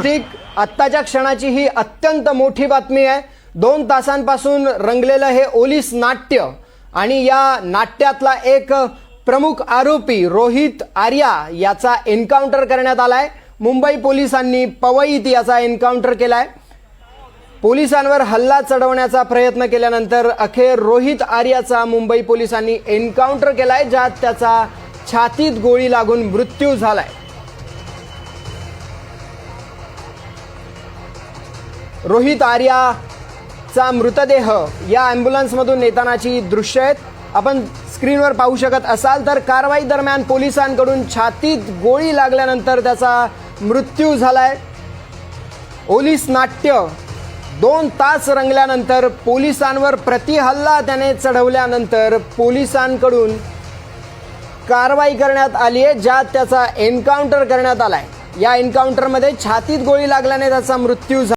आत्ताच्या क्षणाची ही अत्यंत मोठी बातमी आहे. दोन तासांपासून रंगलेलं हे ओलीस नाट्य आणि या नाट्यातला एक प्रमुख आरोपी रोहित आर्या याचा एन्काउंटर करण्यात आलाय. मुंबई पोलिसांनी पवईत याचा एन्काउंटर केलाय. पोलिसांवर हल्ला चढवण्याचा प्रयत्न केल्यानंतर अखेर रोहित आर्याचा मुंबई पोलिसांनी एन्काउंटर केलाय ज्यात त्याचा छातीत गोळी लागून मृत्यू झालाय. रोहित आर्याचा मृतदेह या ॲम्ब्युलन्समधून नेतानाची दृश्य आहेत. आपण स्क्रीनवर पाहू शकत असाल तर कारवाई दरम्यान पोलिसांकडून छातीत गोळी लागल्यानंतर त्याचा मृत्यू झालाय. ओलीस नाट्य दोन तास रंगल्यानंतर पोलिसांवर प्रतिहल्ला त्याने चढवल्यानंतर पोलिसांकडून कारवाई करण्यात आली आहे ज्यात त्याचा एन्काउंटर करण्यात आलाय. या एन्काउंटरमध्ये छातीत गोळी लागल्याने त्याचा मृत्यू झाला.